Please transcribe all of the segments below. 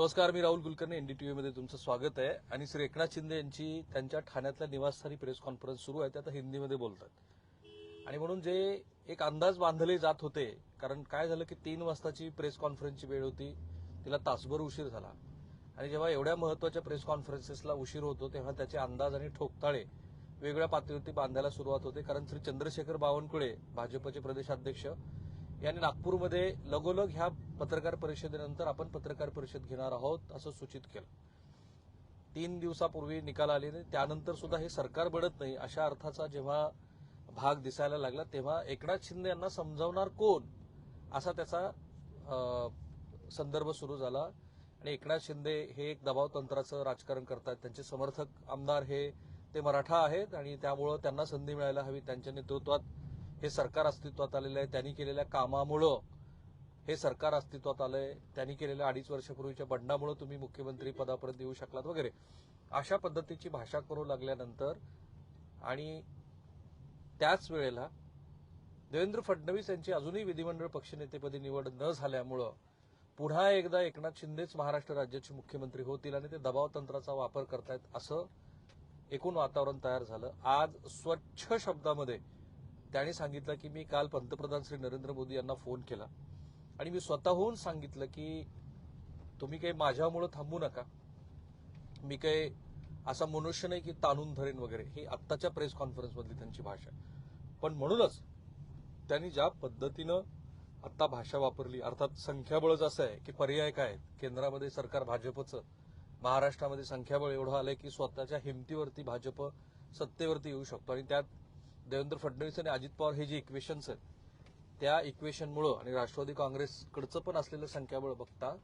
नमस्कार मी राहुल कुलकर्णी एनडीटीव्ही मध्ये तुमचं स्वागत आहे. आणि श्री एकनाथ शिंदे यांची त्यांच्या ठाण्यातल्या निवासस्थानी प्रेस कॉन्फरन्स सुरू आहे ते आता हिंदीमध्ये बोलतात. आणि म्हणून जे एक अंदाज बांधले जात होते कारण काय झालं की तीन वाजताची प्रेस कॉन्फरन्सची वेळ होती तिला तासभर उशीर झाला. आणि जेव्हा एवढ्या महत्त्वाच्या प्रेस कॉन्फरन्सेसला उशीर होतो तेव्हा त्याचे अंदाज आणि ठोकताळे वेगळ्या पातळीवरती बांधायला सुरुवात होते कारण श्री चंद्रशेखर बावनकुळे भाजपचे प्रदेशाध्यक्ष यांनी नागपूरमध्ये लगोलग ह्या पत्रकार परिषदेनंतर आपण पत्रकार परिषद घेणार आहोत असं सूचित केलं. तीन दिवसापूर्वी निकाल आले नाही त्यानंतर सुद्धा हे सरकार बडत नाही अशा अर्थाचा जेव्हा भाग दिसायला लागला तेव्हा एकनाथ शिंदे यांना समजावणार कोण? असा त्याचा संदर्भ सुरू झाला. आणि एकनाथ शिंदे हे एक दबाव तंत्राचं राजकारण करतात त्यांचे समर्थक आमदार हे ते मराठा आहेत आणि त्यामुळं त्यांना संधी मिळायला हवी त्यांच्या नेतृत्वात हे सरकार अस्तित्वात आलेलं आहे त्यांनी केलेल्या कामामुळं. हे सरकार अस्तित्वात आलंय त्यांनी केलेल्या अडीच वर्षापूर्वीच्या बंडामुळे तुम्ही मुख्यमंत्री पदापर्यंत येऊ शकलात वगैरे. अशा पद्धतीची भाषा करू लागल्यानंतर आणि त्याच वेळेला देवेंद्र फडणवीस यांची अजूनही विधिमंडळ पक्षनेतेपदी निवड न झाल्यामुळं पुन्हा एकदा एकनाथ शिंदेच महाराष्ट्र राज्याचे मुख्यमंत्री होतील आणि ते दबाव तंत्राचा वापर करतायत असं एकूण वातावरण तयार झालं. आज स्वच्छ शब्दामध्ये त्यांनी सांगितलं की मी काल पंतप्रधान श्री नरेंद्र मोदी यांना फोन केला. आणि मी स्वतःहून सांगितलं की तुम्ही काही माझ्यामुळं थांबू नका. मी काही असा मनुष्य नाही की ताणून धरेन वगैरे. ही आत्ताच्या प्रेस कॉन्फरन्समधली त्यांची भाषा. पण म्हणूनच त्यांनी ज्या पद्धतीनं आत्ता भाषा वापरली अर्थात संख्याबळच असं आहे की पर्याय काय आहेत? केंद्रामध्ये सरकार भाजपचं महाराष्ट्रामध्ये संख्याबळ एवढं आलंय की स्वतःच्या हिमतीवरती भाजप सत्तेवरती येऊ शकतो. आणि त्यात देवेंद्र फडणवीस आणि अजित पवार हे जे इक्वेशन्स आहेत त्या इक्वेशनमुळं आणि राष्ट्रवादी काँग्रेसकडचं पण असलेलं संख्याबळ बघता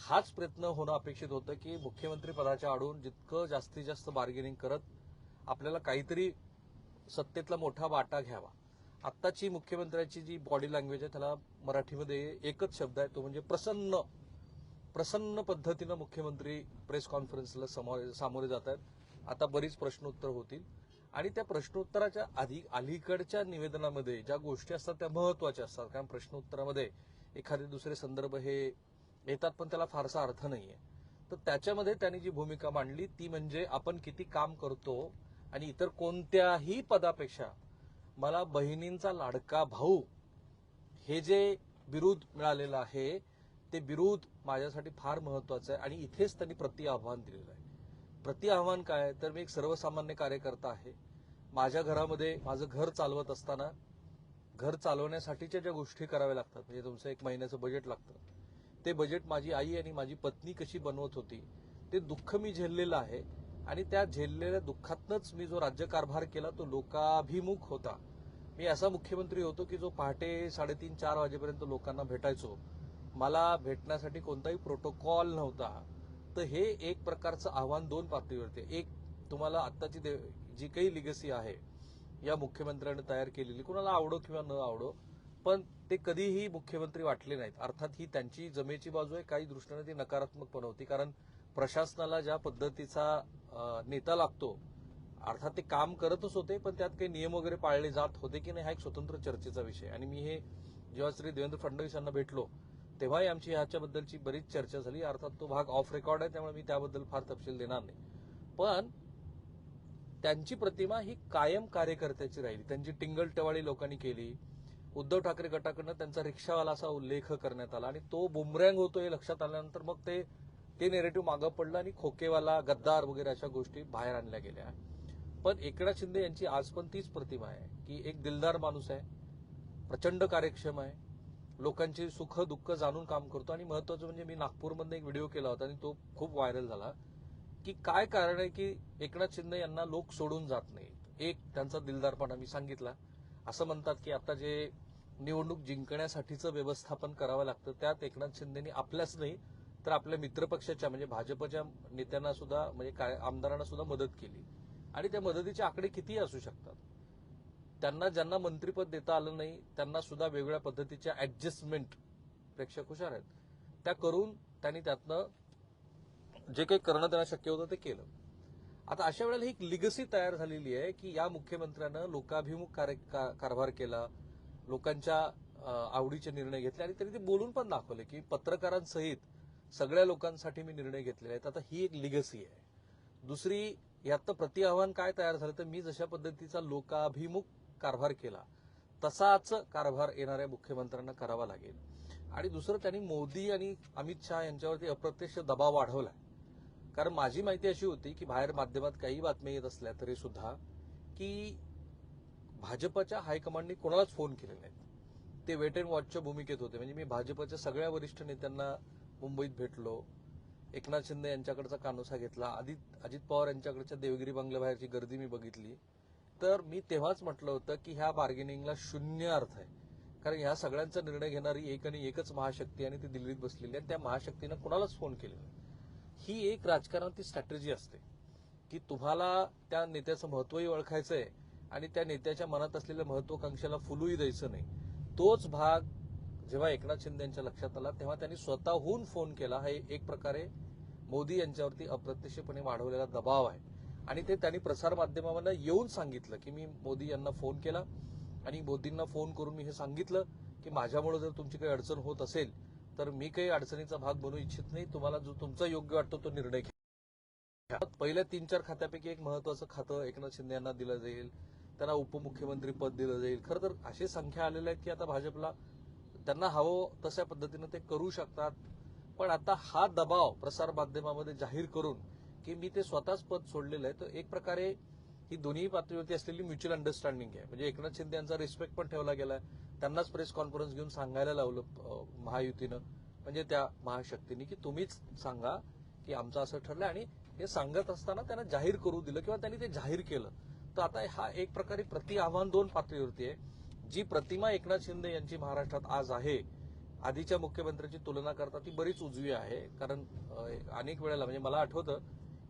हाच प्रयत्न होणं अपेक्षित होतं की मुख्यमंत्री पदाच्या आडून जितकं जास्तीत जास्त बार्गेनिंग करत आपल्याला काहीतरी सत्तेतला मोठा वाटा घ्यावा. आत्ताची मुख्यमंत्र्याची जी बॉडी लँग्वेज आहे त्याला मराठीमध्ये एकच शब्द आहे तो म्हणजे प्रसन्न. प्रसन्न पद्धतीनं मुख्यमंत्री प्रेस कॉन्फरन्सला सामोरे जात आहेत. आता बरीच प्रश्नोत्तर होतील. आणि त्या प्रश्नोत्तराच्या आधी अलीकडच्या निवेदनामध्ये ज्या गोष्टी असतात त्या महत्त्वाच्या असतात. कारण प्रश्नोत्तरामध्ये एखादे दुसरे संदर्भ हे येतात पण त्याला फारसा अर्थ नाहीये. तर त्याच्यामध्ये त्यांनी जी भूमिका मांडली ती म्हणजे आपण किती काम करतो आणि इतर कोणत्याही पदापेक्षा मला बहिणींचा लाडका भाऊ हे जे बिरुद मिळालेलं आहे ते बिरुद माझ्यासाठी फार महत्वाचं आहे आणि इथेच त्यांनी प्रति आव्हान दिलेलं आहे. प्रति आव्हान काय? आहे? तर मी एक सर्वसामान्य कार्यकर्ता आहे. माझ्या घरामध्ये माझं घर चालवत असताना घर चालवण्यासाठीच्या ज्या गोष्टी कराव्या लागतात म्हणजे तुमचं एक महिन्याचं बजेट लागतं ते बजेट माझी आई आणि माझी पत्नी कशी बनवत होती ते दुःख मी झेललेलं आहे. आणि त्या झेललेल्या दुःखातनच मी जो राज्यकारभार केला तो लोकाभिमुख होता. मी असा मुख्यमंत्री होतो की जो पहाटे साडेतीन चार वाजेपर्यंत लोकांना भेटायचो. मला भेटण्यासाठी कोणताही प्रोटोकॉल नव्हता. तर हे एक प्रकारचं आव्हान दोन पातळीवरती एक तुम्हाला आत्ताची दे- जी काही लिगसी आहे या मुख्यमंत्र्यांनी तयार केलेली कुणाला आवडो किंवा न आवडो पण ते कधीही मुख्यमंत्री वाटले नाहीत. अर्थात ही त्यांची जमेची बाजू आहे. काही दृष्टीने ती नकारात्मक पण होती कारण प्रशासनाला ज्या पद्धतीचा नेता लागतो अर्थात ते काम करतच होते पण त्यात काही नियम वगैरे पाळले जात होते की नाही हा एक स्वतंत्र चर्चेचा विषय आणि मी हे जेव्हा श्री देवेंद्र फडणवीस यांना भेटलो तेव्हाही आमची ह्याच्याबद्दलची बरीच चर्चा झाली. अर्थात तो भाग ऑफ रेकॉर्ड आहे त्यामुळे मी त्याबद्दल फार तपशील देणार नाही. पण त्यांची प्रतिमा ही कायम कार्यकर्त्याची राहिली. त्यांची टिंगल टवाळी लोकांनी केली. उद्धव ठाकरे गटाकडनं त्यांचा रिक्षावाला असा उल्लेख करण्यात आला आणि तो बुमरँग होतो हे लक्षात आल्यानंतर मग ते ते नेरेटिव्ह मागं पडलं आणि खोकेवाला गद्दार वगैरे अशा गोष्टी बाहेर आणल्या गेल्या. पण एकनाथ शिंदे यांची आज पण तीच प्रतिमा आहे की एक दिलदार माणूस आहे प्रचंड कार्यक्षम आहे लोकांची सुख दुःख जाणून काम करतो. आणि महत्वाचं म्हणजे मी नागपूरमध्ये एक व्हिडिओ केला होता आणि तो खूप व्हायरल झाला की काय कारण आहे की एकनाथ शिंदे यांना लोक सोडून जात नाहीत. एक त्यांचा दिलदारपणा मी सांगितला. असं म्हणतात की आता जे निवडणूक जिंकण्यासाठीचं व्यवस्थापन करावं लागतं त्यात एकनाथ शिंदेनी आपल्याच नाही तर आपल्या मित्रपक्षाच्या म्हणजे भाजपच्या नेत्यांना सुद्धा म्हणजे काय आमदारांना सुद्धा मदत केली. आणि त्या मदतीचे आकडे कितीही असू शकतात. त्यांना ज्यांना मंत्रीपद देता आलं नाही त्यांना सुद्धा वेगवेगळ्या पद्धतीच्या ऍडजस्टमेंट प्रेक्षक हुशार आहेत. त्या करून त्यांनी त्यातनं जे काही करणं त्यांना शक्य होतं ते केलं. आता अशा वेळेला ही एक लिगसी तयार झालेली आहे की या मुख्यमंत्र्यानं लोकाभिमुख कार्य- का- कारभार केला लोकांच्या आवडीचे निर्णय घेतले आणि त्यांनी ते बोलून पण दाखवले की पत्रकारांसहित सगळ्या लोकांसाठी मी निर्णय घेतलेले आहेत आता ही एक लिगसी आहे. दुसरी यात प्रति आव्हान काय तयार झालं तर मी जशा पद्धतीचा लोकाभिमुख कारभार केला तसाच कारभार येणाऱ्या मुख्यमंत्र्यांना करावा लागेल. आणि दुसरं त्यांनी मोदी आणि अमित शहा यांच्यावरती अप्रत्यक्ष दबाव वाढवला कारण माझी माहिती अशी होती की बाहेर माध्यमात काही बातम्या येत असल्या तरी सुद्धा की भाजपच्या हायकमांडनी कोणालाच फोन केले नाहीत ते वेट अँड वॉचच्या भूमिकेत होते. म्हणजे मी भाजपच्या सगळ्या वरिष्ठ नेत्यांना मुंबईत भेटलो. एकनाथ शिंदे यांच्याकडचा कानोसा घेतला. अजित अजित पवार यांच्याकडच्या देवगिरी बंगल्याबाहेरची गर्दी मी बघितली. तर मी तेव्हाच म्हटलं होतं की ह्या बार्गेनिंगला शून्य अर्थ आहे. कारण ह्या सगळ्यांचा निर्णय घेणारी एक आणि एकच महाशक्ती आणि ती दिल्लीत बसलेली आहे त्या महाशक्तीनं कुणालाच फोन केलेला ही एक राजकारणाची स्ट्रॅटेजी असते की तुम्हाला त्या नेत्याचं महत्वही आहे आणि त्या नेत्याच्या मनात असलेल्या महत्वाकांक्षेला फुलूही द्यायचं नाही. तोच भाग जेव्हा एकनाथ शिंदे यांच्या लक्षात आला तेव्हा त्यांनी स्वतःहून फोन केला. हा एक प्रकारे मोदी यांच्यावरती अप्रत्यक्षपणे वाढवलेला दबाव आहे. आणि ते त्यांनी प्रसारमाध्यमांना येऊन सांगितलं की मी मोदी यांना फोन केला. आणि मोदींना फोन करून मी हे सांगितलं की माझ्यामुळे जर तुमची काही अडचण होत असेल तर मी काही अडचणीचा भाग बनू इच्छित नाही. तुम्हाला जो तुमचा योग्य वाटतो तो निर्णय घ्या. पहिल्या तीन चार खात्यापैकी एक महत्वाचं खातं एकनाथ शिंदे यांना दिलं जाईल. त्यांना उपमुख्यमंत्री पद दिलं जाईल. खरं तर अशी संख्या आलेल्या आहेत की आता भाजपला त्यांना हवं तशा पद्धतीनं ते करू शकतात. पण आता हा दबाव प्रसारमाध्यमामध्ये जाहीर करून की मी ते स्वतःच पद सोडलेलं आहे. तर एक प्रकारे ही दोन्ही पातळीवरती असलेली म्युच्युअल अंडरस्टँडिंग आहे. म्हणजे एकनाथ शिंदे यांचा रिस्पेक्ट पण ठेवला गेलाय. त्यांनाच प्रेस कॉन्फरन्स घेऊन सांगायला लावलं महायुतीनं. म्हणजे त्या महाशक्तीने की तुम्हीच सांगा की आमचं असं ठरलंय. आणि हे सांगत असताना त्यांना जाहीर करू दिलं किंवा त्यांनी ते जाहीर केलं. तर आता हा एक प्रकारे प्रति आव्हान दोन पातळीवरती आहे. जी प्रतिमा एकनाथ शिंदे यांची महाराष्ट्रात आज आहे आधीच्या मुख्यमंत्र्यांची तुलना करता ती बरीच उजवी आहे. कारण अनेक वेळेला म्हणजे मला आठवतं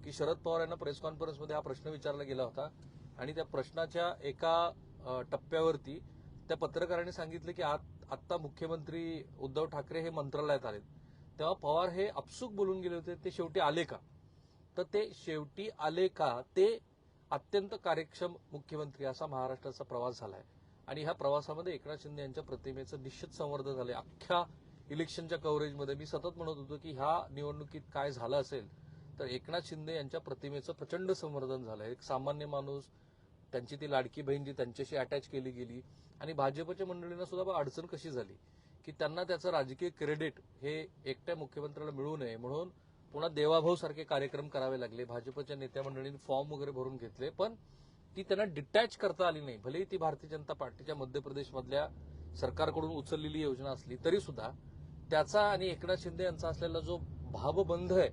की शरद पवार यांना प्रेस कॉन्फरन्समध्ये हा प्रश्न विचारला गेला होता. आणि त्या प्रश्नाच्या एका टप्प्यावरती त्या पत्रकारांनी सांगितलं की आत- आत्ता मुख्यमंत्री उद्धव ठाकरे हे मंत्रालयात आलेत. तेव्हा पवार हे अपसूक बोलून गेले होते ते शेवटी आले का? तर ते शेवटी आले का? ते अत्यंत कार्यक्षम मुख्यमंत्री असा महाराष्ट्राचा प्रवास झालाय. आणि ह्या प्रवासामध्ये एकनाथ शिंदे यांच्या प्रतिमेचं निश्चित संवर्धन झालंय. अख्ख्या इलेक्शनच्या कव्हरेजमध्ये मी सतत म्हणत होतो की ह्या निवडणुकीत काय झालं असेल तर एकनाथ शिंदे यांच्या प्रतिमेचं प्रचंड संवर्धन झालंय एक सामान्य माणूस त्यांची ती लाडकी बहीण जी त्यांच्याशी अटॅच केली गेली. आणि भाजपच्या मंडळींना सुद्धा अडचण कशी झाली? की त्यांना त्याचं राजकीय क्रेडिट हे एकट्या मुख्यमंत्र्याला मिळू नये म्हणून पुन्हा देवाभाऊ सारखे कार्यक्रम करावे लागले. भाजपच्या नेत्या मंडळींनी फॉर्म वगैरे भरून घेतले. पण ती त्यांना डिटॅच करता आली नाही. भलेही ती भारतीय जनता पार्टीच्या मध्य प्रदेशमधल्या सरकारकडून उचललेली योजना असली तरी सुद्धा त्याचा आणि एकनाथ शिंदे यांचा असलेला जो भावबंध आहे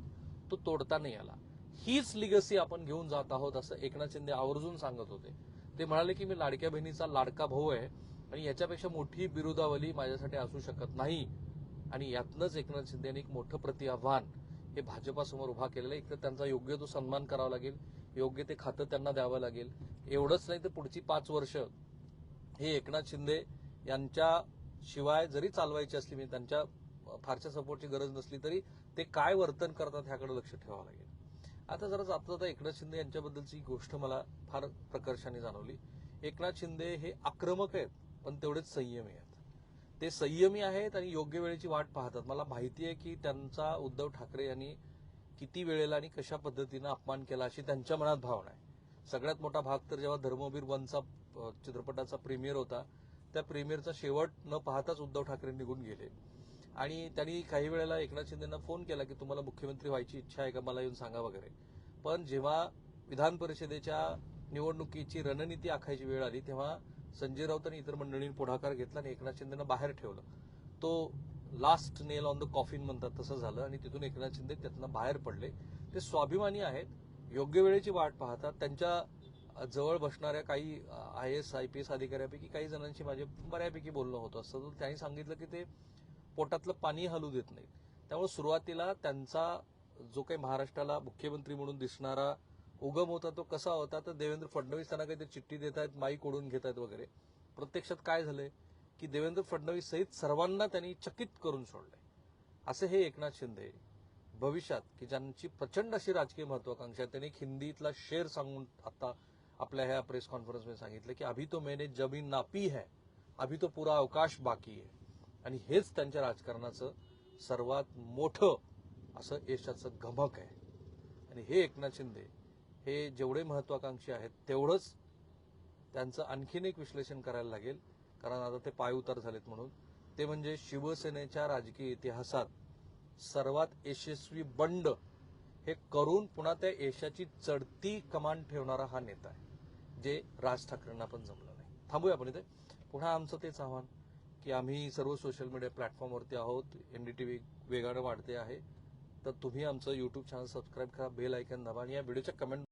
तो तोडता नाही आला. हीच लिगसी आपण घेऊन जात आहोत असं एकनाथ शिंदे आवर्जून सांगत होते. ते म्हणाले की मी लाडक्या बहिणीचा लाडका भाऊ आहे आणि याच्यापेक्षा मोठी बिरुदावली माझ्यासाठी असू शकत नाही. आणि यातनंच एकनाथ शिंदे यांनी एक मोठं प्रति आव्हान हे भाजपासमोर उभा केलेलं आहे. एक तर त्यांचा योग्य तो सन्मान करावा लागेल योग्य ते खातं त्यांना द्यावं लागेल. एवढंच नाही तर पुढची पाच वर्ष हे एकनाथ शिंदे यांच्या शिवाय जरी चालवायची असली म्हणजे त्यांच्या फारशा सपोर्टची गरज नसली तरी ते काय वर्तन करतात ह्याकडे लक्ष ठेवावं लागेल. आता जरा जाता जाता एकनाथ शिंदे यांच्याबद्दलची गोष्ट मला फार प्रकर्षाने जाणवली. एकनाथ शिंदे हे आक्रमक आहेत पण तेवढेच संयमी आहेत. ते संयमी आहेत आणि योग्य वेळेची वाट पाहतात. मला माहिती आहे की त्यांचा उद्धव ठाकरे यांनी किती वेळेला आणि कशा पद्धतीनं अपमान केला अशी त्यांच्या मनात भावना आहे. सगळ्यात मोठा भाग तर जेव्हा धर्मवीर वनचा चित्रपटाचा प्रीमियर होता त्या प्रीमियरचा शेवट न पाहताच उद्धव ठाकरे निघून गेले. आणि त्यांनी काही वेळेला एकनाथ शिंदेना फोन केला की तुम्हाला मुख्यमंत्री व्हायची इच्छा आहे का मला येऊन सांगा वगैरे. पण जेव्हा विधान परिषदेच्या निवडणुकीची रणनीती आखायची वेळ आली तेव्हा संजय राऊत आणि इतर मंडळींनी पुढाकार घेतला आणि एकनाथ शिंदेना बाहेर ठेवलं. तो last nail on the coffin म्हणतात तसं झालं आणि तिथून एकनाथ शिंदे त्यातनं बाहेर पडले. ते स्वाभिमानी आहेत योग्य वेळेची वाट पाहतात. त्यांच्या जवळ बसणाऱ्या काही I S I P S अधिकाऱ्यापैकी काही जणांशी माझे बऱ्यापैकी बोलणं होतं असं त्यांनी सांगितलं की ते पोटातलं पाणी हलू देत नाहीत. त्यामुळे सुरुवातीला त्यांचा जो काही महाराष्ट्राला मुख्यमंत्री म्हणून दिसणारा उगम होता तो कसा होता तर देवेंद्र फडणवीस त्यांना काहीतरी चिठ्ठी देत आहेत माईक ओढून घेत आहेत वगैरे. प्रत्यक्षात काय झालंय? की देवेंद्र फडणवीस सहित सर्वांना त्यांनी चकित करून सोडलंय. असे हे एकनाथ शिंदे भविष्यात की ज्यांची प्रचंड अशी राजकीय महत्वाकांक्षा त्यांनी एक हिंदीतला शेर सांगून आता आपल्या ह्या प्रेस कॉन्फरन्समध्ये सांगितलं की अभी तो मैंने जमीन नापी है अभी तो पुरा अवकाश बाकी आहे आणि हेच त्यांच्या राजकारणाचं सर्वात मोठं असं यशाचं गमक आहे. आणि हे एकनाथ शिंदे हे जेवढे महत्वाकांक्षी आहेत तेवढंच त्यांचं आणखीन एक विश्लेषण करायला लागेल. कारण आता ते पायउतार झालेत म्हणून. ते म्हणजे शिवसेनेच्या राजकीय इतिहासात सर्वात यशस्वी बंड हे करून पुन्हा त्या यशाची चढती कमान ठेवणारा हा नेता आहे जे राज ठाकरेंना पण जमलं नाही. थांबूया आपण इथे. पुन्हा आमचं तेच आव्हान. की आम्ही सर्व सोशल मीडिया प्लॅटफॉर्मवरती आहोत. एनडीटीव्ही वेगानं वाढते आहे. तर तुम्ही आमचं युट्यूब चॅनल सबस्क्राईब करा बेल ऐकन दाबा आणि या व्हिडिओच्या कमेंट